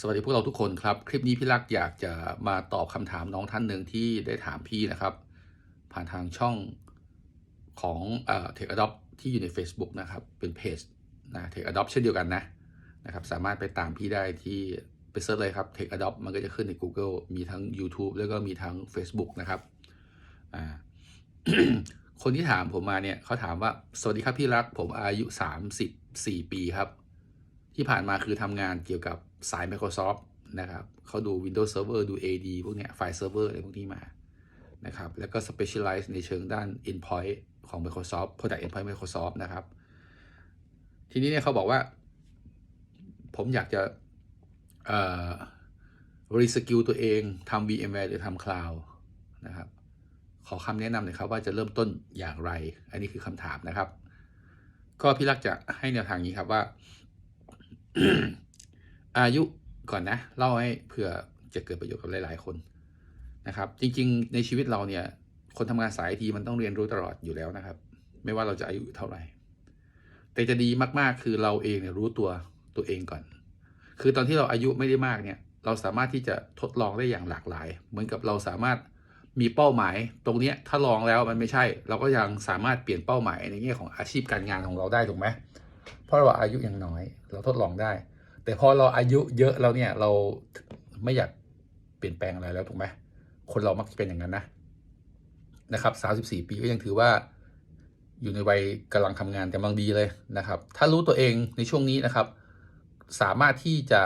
สวัสดีพวกเราทุกคนครับ คลิปนี้พี่รักอยากจะมาตอบคำถามน้องท่านหนึ่งที่ได้ถามพี่นะครับ ผ่านทางช่องของเอ่อ Tech Adopt ที่อยู่ใน Facebook นะครับ เป็นเพจนะ Tech Adopt เช่นเดียวกันนะนะครับ สามารถไปตามพี่ได้ที่ไปเซิร์ชเลยครับ Tech Adopt มันก็จะขึ้นใน Google มีทั้ง YouTube แล้วก็มีทั้ง Facebook นะครับอ่าคนที่ถามผมมาเนี่ยเขาถามว่า สวัสดีครับพี่รักผมอายุ 34 ปีครับ ที่ผ่านมาคือทำงานเกี่ยวกับ สาย Microsoft นะครับเขาดู Windows Server ดู AD พวกเนี้ยไฟล์ Server อะไรพวกนี้มานะครับแล้วก็ Specialize ในเชิงด้าน Endpoint ของ Microsoft Product Endpoint Microsoft นะครับ ทีนี้เนี่ยเขาบอกว่า ผมอยากจะเอ่อ reskill ตัวเองทำ VMware หรือทำ Cloud นะครับขอคำแนะนำหน่อยครับว่าจะเริ่มต้นอย่างไร อันนี้คือคำถามนะครับ ก็พี่รักจะให้แนวทางนี้ครับว่า อายุก่อนนะเล่าให้เผื่อจะเกิดประโยชน์กับหลาย ๆ คนนะครับ จริง ๆ ในชีวิตเราเนี่ย คนทำงานสายทีมันต้องเรียนรู้ตลอดอยู่แล้วนะครับ ไม่ว่าเราจะอายุเท่าไหร่ แต่จะดีมากๆคือเราเองเนี่ยรู้ตัวตัวเองก่อน คือตอนที่เราอายุไม่ได้มากเนี่ย เราสามารถที่จะทดลองได้อย่างหลากหลาย เหมือนกับเราสามารถมีเป้าหมายตรงเนี้ยถ้าลองแล้วมันไม่ใช่ เราก็ยังสามารถเปลี่ยนเป้าหมายในแง่ของอาชีพการงานของเราได้ถูกไหมเพราะเราอายุยังน้อย เราทดลองได้ แต่พอเราอายุเยอะแล้วเนี่ยเราไม่อยากเปลี่ยนแปลงอะไรแล้วถูกไหมคนเรามักจะเป็นอย่างนั้นนะนะครับสาสิบสี่ปีก็ยังถือว่าอยู่ในวัยกำลังทำงานกำลังดีเลยนะครับ ถ้ารู้ตัวเองในช่วงนี้นะครับ สามารถที่จะ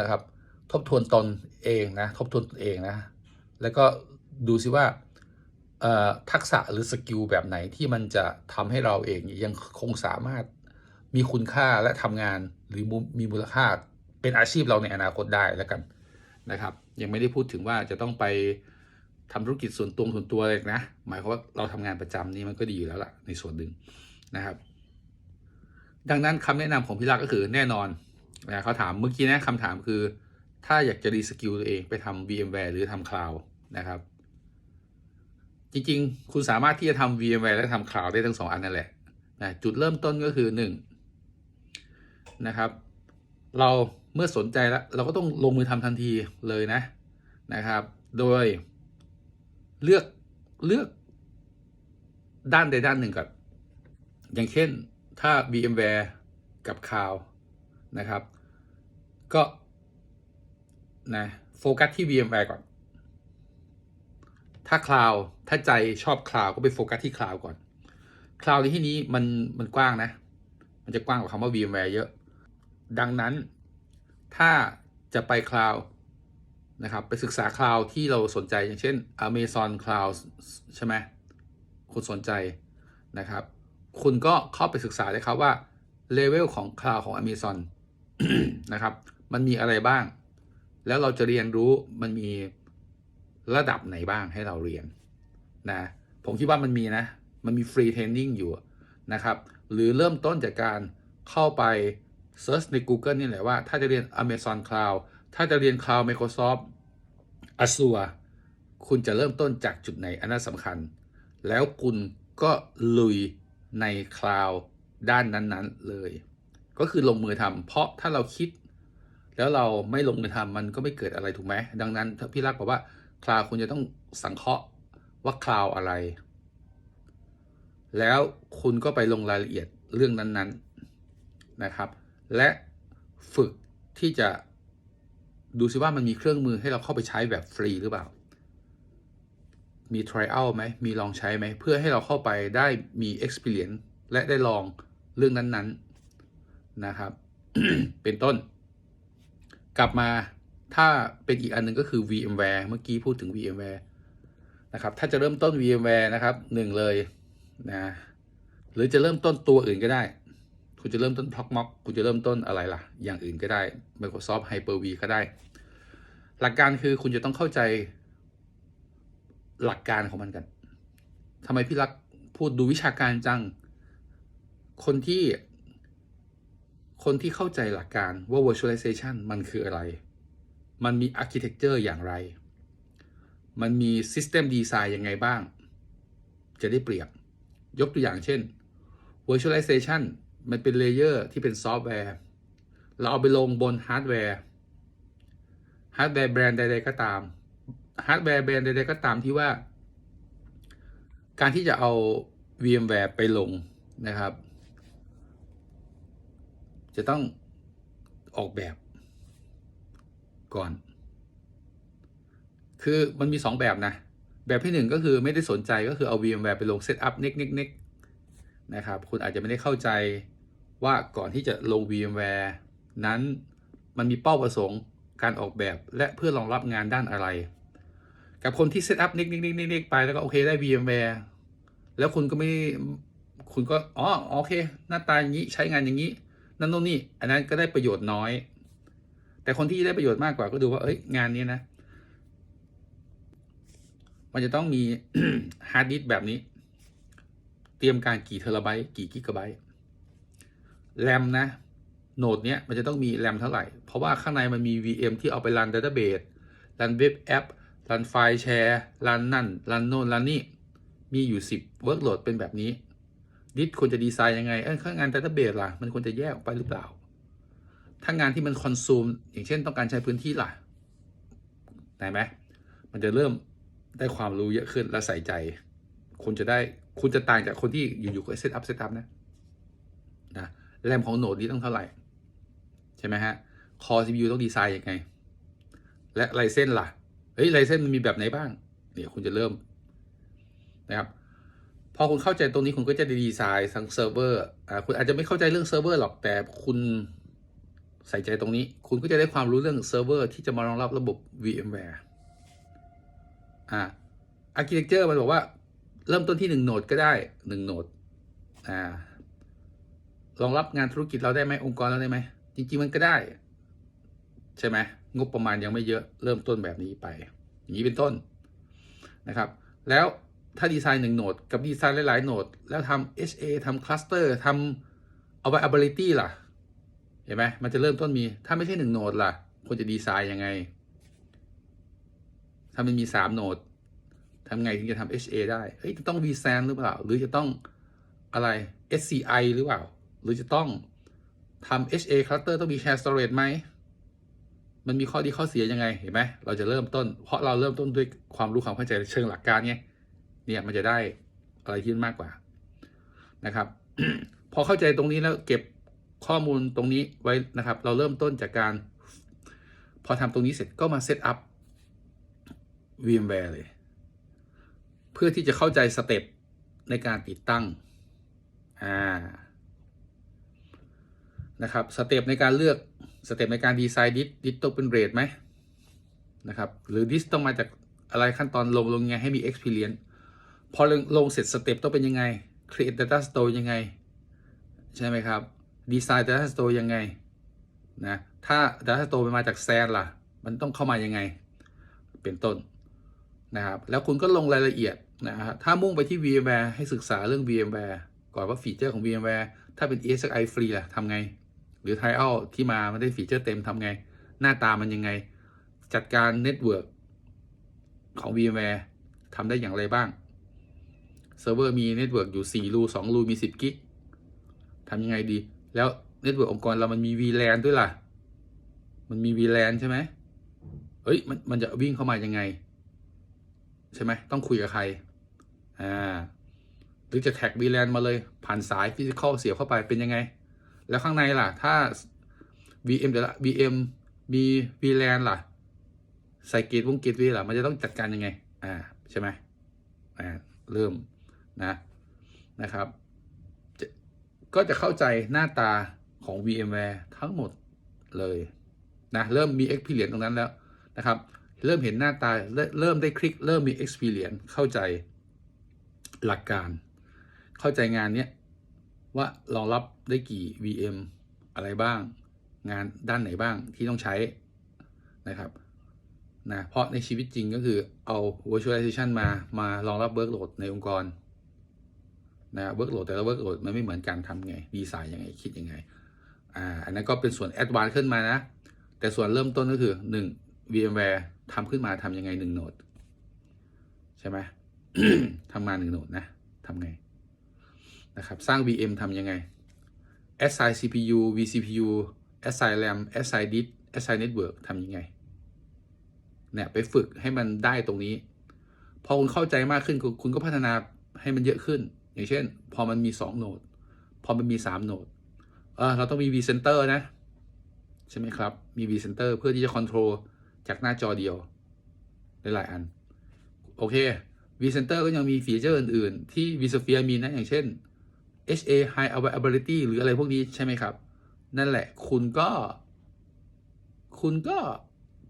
นะครับ ทบทวนตนเองนะ ทบทวนตนเองนะ แล้วก็ดูซิว่าเอ่อทักษะหรือสกิลแบบไหนที่มันจะทำให้เราเองยังคงสามารถ มีคุณค่าและทำงานหรือมีมูลค่าเป็นอาชีพเราในอนาคตได้แล้วกันนะครับ ยังไม่ได้พูดถึงว่าจะต้องไปทำธุรกิจส่วนตัวส่วนตัวเลยนะ หมายความว่าเราทำงานประจำนี่มันก็ดีอยู่แล้วล่ะในส่วนหนึ่งนะครับ ดังนั้นคำแนะนำของพี่ลักษ์ก็คือแน่นอนนะเขาถามเมื่อกี้นะคำถามคือ ถ้าอยากจะรีสกิลตัวเองไปทำ VMware หรือทำ Cloud นะครับ จริงๆ คุณสามารถที่จะทำ VMware และทำ Cloud ได้ทั้งสองอันนั่นแหละนะจุดเริ่มต้นก็คือห นะครับ เราเมื่อสนใจแล้ว เราก็ต้องลงมือทำทันทีเลยนะนะครับ โดยเลือกเลือกด้านใดด้านหนึ่งก่อนอย่างเช่นถ้า VMware กับ Cloud นะครับ ก็นะโฟกัสที่ VMware ก่อน ถ้า Cloud ถ้าใจชอบ Cloud ก็ไปโฟกัสที่ Cloud ก่อน Cloud ในที่นี้มันมันกว้างนะ มันจะกว้างกว่าคำว่า VMware เยอะ ดังนั้นถ้าจะไป Cloud นะครับ ไปศึกษา Cloud ที่เราสนใจอย่างเช่น Amazon Cloud ใช่ไหมคุณสนใจนะครับ คุณก็เข้าไปศึกษาเลยครับว่าเลเวลของ Cloud ของ Amazon นะครับ มันมีอะไรบ้าง แล้วเราจะเรียนรู้มันมีระดับไหนบ้างให้เราเรียนนะผมคิดว่ามันมีนะ มันมีฟรีเทรนนิ่งอยู่นะครับ หรือเริ่มต้นจากการเข้าไป Search ใน Google นี่แหละว่า ถ้าจะเรียน Amazon Cloud ถ้าจะเรียน Cloud Microsoft Azure คุณจะเริ่มต้นจากจุดไหนอันนั้นสำคัญ แล้วคุณก็ลุยใน Cloud ด้านนั้นๆเลย ก็คือลงมือทำเพราะถ้าเราคิด แล้วเราไม่ลงมือทำมันก็ไม่เกิดอะไรถูกไหมดังนั้นพี่รักบอกว่าคลาวคุณจะต้องสังเคราะห์ว่าคลาวอะไร แล้วคุณก็ไปลงรายละเอียดเรื่องนั้นๆนะครับ และฝึกที่จะดูซิว่ามันมีเครื่องมือให้เราเข้าไปใช้แบบฟรีหรือเปล่า มี trial ไหม มีลองใช้ไหม เพื่อให้เราเข้าไปได้มี experience และได้ลองเรื่องนั้นๆนะครับ เป็นต้น กลับมาถ้าเป็นอีกอันหนึงก็คือ VMware เมื่อกี้พูดถึง VMware นะครับ ถ้าจะเริ่มต้น VMware นะครับหนึ่งเลยนะ หรือจะเริ่มต้นตัวอื่นก็ได้ คุณจะเริ่มต้น Proxmox คุณจะเริ่มต้นอะไรล่ะ อย่างอื่นก็ได้ Microsoft Hyper-V ก็ได้ หลักการคือคุณจะต้องเข้าใจหลักการของมันกันทำไมพี่รักพูดดูวิชาการจัง คนที่ คนที่เข้าใจหลักการว่า virtualization มันคืออะไร มันมี architecture อย่างไร มันมี system design ยังไงบ้าง จะได้เปรียบ ยกตัวอย่างเช่น virtualization มันเป็นเลเยอร์ที่เป็นซอฟต์แวร์ เราเอาไปลงบนฮาร์ดแวร์ฮาร์ดแวร์แบรนด์ใดๆก็ตามฮาร์ดแวร์แบรนด์ใดๆก็ตามที่ว่า การที่จะเอา VMware ไปลงนะครับ จะต้องออกแบบก่อน คือมันมีสองแบบนะ แบบที่หนึ่งก็คือไม่ได้สนใจก็คือเอา VMware ไปลงเซตอัพเน็กเน็กเน็กนะครับ คุณอาจจะไม่ได้เข้าใจ ว่าก่อนที่จะลง VMware นั้นมันมีเป้าประสงค์การออกแบบและเพื่อรองรับงานด้านอะไร กับคนที่เซตอัพน็กเน็กน็กน็กไปแล้วก็โอเคได้ VMware แล้วคุณก็ไม่คุณก็อ๋อโอเค หน้าตาอย่างนี้ใช้งานอย่างนี้ นั่นโน่นนี่อันนั้นก็ได้ประโยชน์น้อย แต่คนที่ได้ประโยชน์มากกว่าก็ดูว่าเอ้ยงานนี้นะมันจะต้องมีฮาร์ดดิสก์แบบนี้ เตรียมการกี่เทราไบต์กี่กิกะไบต์ แรมนะโหนดเนี้ยมันจะต้องมีแรมเท่าไหร่ เพราะว่าข้างในมันมี VM ที่เอาไปรันดัตเตอร์เบสรันเว็บแอปรันไฟล์แชร์รันนั่นรันโน่นรันนี่ มีอยู่ 10 เวิร์กโหลดเป็นแบบนี้ ดิสควรจะดีไซน์ยังไง เอ้ยข้างงานดัตเตอร์เบสล่ะ มันควรจะแยกออกไปหรือเปล่า ถ้างานที่มันคอนซูม อย่างเช่นต้องการใช้พื้นที่ล่ะได้ไหมมันจะเริ่มได้ความรู้เยอะขึ้นและใส่ใจ คุณจะได้คุณจะต่างจากคนที่อยู่ๆก็เซตอัพเซตอัพนะ แรมของโหนดนี้ต้องเท่าไหร่ ใช่ไหมฮะคอ CPU ต้องดีไซน์ยังไง และไลเซนล่ะ เฮ้ยไลเซนมันมีแบบไหนบ้าง เดี๋ยวคุณจะเริ่มนะครับพอคุณเข้าใจตรงนี้คุณก็จะได้ดีไซน์ทั้งเซิร์ฟเวอร์อ่าคุณอาจจะไม่เข้าใจเรื่องเซิร์ฟเวอร์หรอกแต่คุณใส่ใจตรงนี้ คุณก็จะได้ความรู้เรื่องเซิร์ฟเวอร์ที่จะมารองรับระบบ VMware อ่า architecture มันบอกว่าเริ่มต้นที่หนึ่งโหนดก็ได้หนึ่งโหนดอ่า รองรับงานธุรกิจเราได้ไหมองค์กรเราได้ไหมจริง ๆ มันก็ได้ ใช่ไหมงบประมาณยังไม่เยอะเริ่มต้นแบบนี้ไป อย่างนี้เป็นต้นนะครับ แล้วถ้าดีไซน์หนึ่งโหนดกับดีไซน์หลาย ๆ โหนด แล้วทำ HA ทำคลัสเตอร์ทำ availability ล่ะ เห็นไหมมันจะเริ่มต้นมี ถ้าไม่ใช่หนึ่งโหนดล่ะควรจะดีไซน์ยังไง ถ้ามันมีสามโหนดทำไงถึงจะทำ HA ได้เฮ้ยจะต้อง vSAN หรือเปล่า หรือจะต้องอะไร SCI หรือเปล่า รือจะต้องทำ HA cluster ต้องมี share storage ไหม มันมีข้อดีข้อเสียยังไง เห็นไหม เราจะเริ่มต้น เพราะเราเริ่มต้นด้วยความรู้ความเข้าใจเชิงหลักการไง เนี่ยมันจะได้อะไรที่มากกว่านะครับ พอเข้าใจตรงนี้แล้วเก็บข้อมูลตรงนี้ไว้นะครับ เราเริ่มต้นจากการ พอทำตรงนี้เสร็จก็มาเซตอัพ VMware เลย เพื่อที่จะเข้าใจสเต็ปในการติดตั้ง อ่า นะครับสเต็ปในการเลือกสเต็ปในการดีไซน์ดิสดิสต้องเป็นเรทไหมนะครับหรือดิสต้องมาจากอะไรขั้นตอนลงลงไงให้มี experience พอลงลงเสร็จสเต็ปต้องเป็นยังไง create data store ยังไง ใช่ไหมครับดีไซน์ data store ยังไงนะถ้า data store มันมาจากแซนล่ะ มันต้องเข้ามายังไง เป็นต้นนะครับแล้วคุณก็ลงรายละเอียดนะฮะถ้ามุ่งไปที่ VMware ให้ศึกษาเรื่อง VMware ก่อนว่าฟีเจอร์ของ VMware ถ้าเป็น ESXi ฟรีล่ะทำไง รือ Trial ที่มาไม่ได้ฟีเจอร์เต็มทำไง หน้าตามันยังไง จัดการเน็ตเวิร์กของ VMware ทำได้อย่างไรบ้าง เซิร์ฟเวอร์มีเน็ตเวิร์กอยู่ 4 รู 2 รู มี 10 กิกทำยังไงดี แล้วเน็ตเวิร์กองค์กรเรามันมี VLAN ด้วยล่ะ มันมี VLAN ใช่ไหมเฮ้ยมันมันจะวิ่งเข้ามายังไง ใช่ไหมต้องคุยกับใครอ่าหรือจะแท็ก VLAN มาเลย ผ่านสายฟิสิกอลเสียบเข้าไปเป็นยังไง แล้วข้างในล่ะ ถ้า VM แต่ละ VM มี VLAN ล่ะ ใส่เกตวงเกตวีล่ะ มันจะต้องจัดการยังไง อ่า ใช่ไหมอ่า เริ่มนะนะครับ ก็จะเข้าใจหน้าตาของ VMware ทั้งหมดเลยนะ เริ่มมี experience ตรงนั้นแล้วนะครับ เริ่มเห็นหน้าตา เริ่มเริ่มได้คลิก เริ่มมี experience เข้าใจหลักการ เข้าใจงานเนี้ย ว่ารองรับได้กี่ VM อะไรบ้าง งานด้านไหนบ้างที่ต้องใช้นะครับนะเพราะในชีวิตจริงก็คือเอา virtualization มามารองรับ workload ในองค์กรนะ workload แต่ละ workload มันไม่เหมือนกันทำไง ดีไซน์ยังไง คิดยังไงอ่าอันนั้นก็เป็นส่วน advanced ขึ้นมานะ แต่ส่วนเริ่มต้นก็คือ 1 VMware ทำขึ้นมาทำยังไง1โหนด ใช่ไหมทำงาน1โหนดนะทำไง นะครับสร้าง VM ทำยังไง assign CPU vCPU assign RAM assign disk assign network ทำยังไงเนี่ยไปฝึกให้มันได้ตรงนี้ พอคุณเข้าใจมากขึ้นคุณก็พัฒนาให้มันเยอะขึ้น อย่างเช่น พอมันมีสองโหนด พอมันมีสามโหนดเออเราต้องมี vCenter นะ ใช่ไหมครับ มี vCenter เพื่อที่จะคอนโทรลจากหน้าจอเดียวหลายๆอัน โอเค vCenter ก็ยังมีฟีเจอร์อื่น ๆ ที่ vSphere มีนะ อย่างเช่น HA High Availability หรืออะไรพวกนี้ใช่ไหมครับ นั่นแหละคุณก็ คุณก็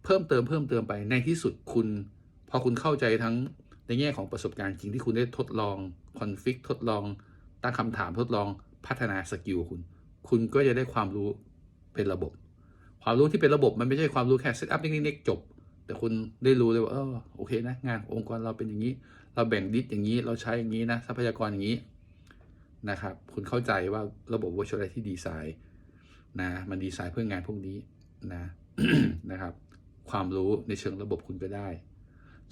เพิ่มเติมเพิ่มเติมไปในที่สุดคุณ พอคุณเข้าใจทั้งในแง่ของประสบการณ์จริงที่คุณได้ทดลองคอนฟิกทดลองตั้งคำถามทดลองพัฒนาสกิลคุณ คุณก็จะได้ความรู้เป็นระบบ ความรู้ที่เป็นระบบมันไม่ใช่ความรู้แค่เซตอัพนิดๆจบ แต่คุณได้รู้เลยว่าเออโอเคนะงานองค์กรเราเป็นอย่างนี้ เราแบ่งดิสอย่างนี้เราใช้อย่างนี้นะทรัพยากรอย่างนี้ นะครับ คุณเข้าใจว่าระบบ virtuality design นะมันดีไซน์เพื่องานพวกนี้นะนะครับ ความรู้ในเชิงระบบคุณก็ได้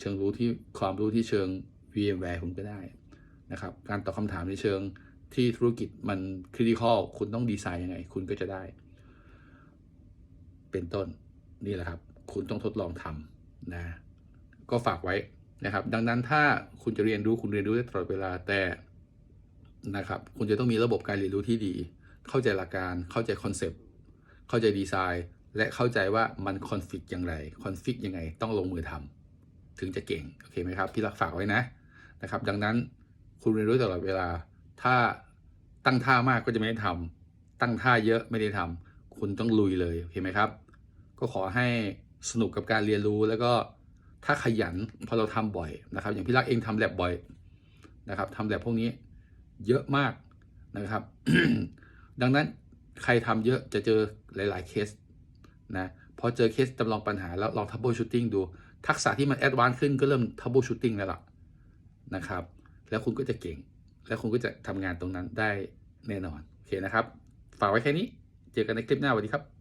เชิงรู้ที่ความรู้ที่เชิง VMware คุณก็ได้นะครับ การตอบคำถามในเชิงที่ธุรกิจมันคริติคอลคุณต้องดีไซน์ยังไง คุณก็จะได้ เป็นต้นนี่แหละครับ คุณต้องทดลองทำนะ ก็ฝากไว้นะครับ ดังนั้นถ้าคุณจะเรียนรู้คุณเรียนรู้ได้ตลอดเวลาแต่ นะครับ คุณจะต้องมีระบบการเรียนรู้ที่ดี เข้าใจหลักการ เข้าใจคอนเซปต์ เข้าใจดีไซน์ และเข้าใจว่ามันคอนฟิกอย่างไร คอนฟิกยังไง ต้องลงมือทำถึงจะเก่ง โอเคไหมครับ พี่รักฝากไว้นะ นะครับ ดังนั้นคุณเรียนรู้ตลอดเวลา ถ้าตั้งท่ามากก็จะไม่ได้ทำตั้งท่าเยอะไม่ได้ทำคุณต้องลุยเลยโอเคไหมครับ ก็ขอให้สนุกกับการเรียนรู้แล้วก็ถ้าขยันพอเราทำบ่อยนะครับ อย่างพี่รักเองทำแลบบ่อยนะครับทำแลบพวกนี้ เยอะมากนะครับ ดังนั้นใครทำเยอะจะเจอหลาย ๆ เคสนะพอเจอเคสจำลองปัญหาแล้วลองทับเบิลชูตติ้งดู ทักษะที่มันแอดวานซ์ขึ้นก็เริ่มทับเบิลชูตติ้งแล้วล่ะนะครับ แล้วคุณก็จะเก่ง แล้วคุณก็จะทำงานตรงนั้นได้แน่นอน โอเคนะครับ ฝากไว้แค่นี้ เจอกันในคลิปหน้าสวัสดีครับ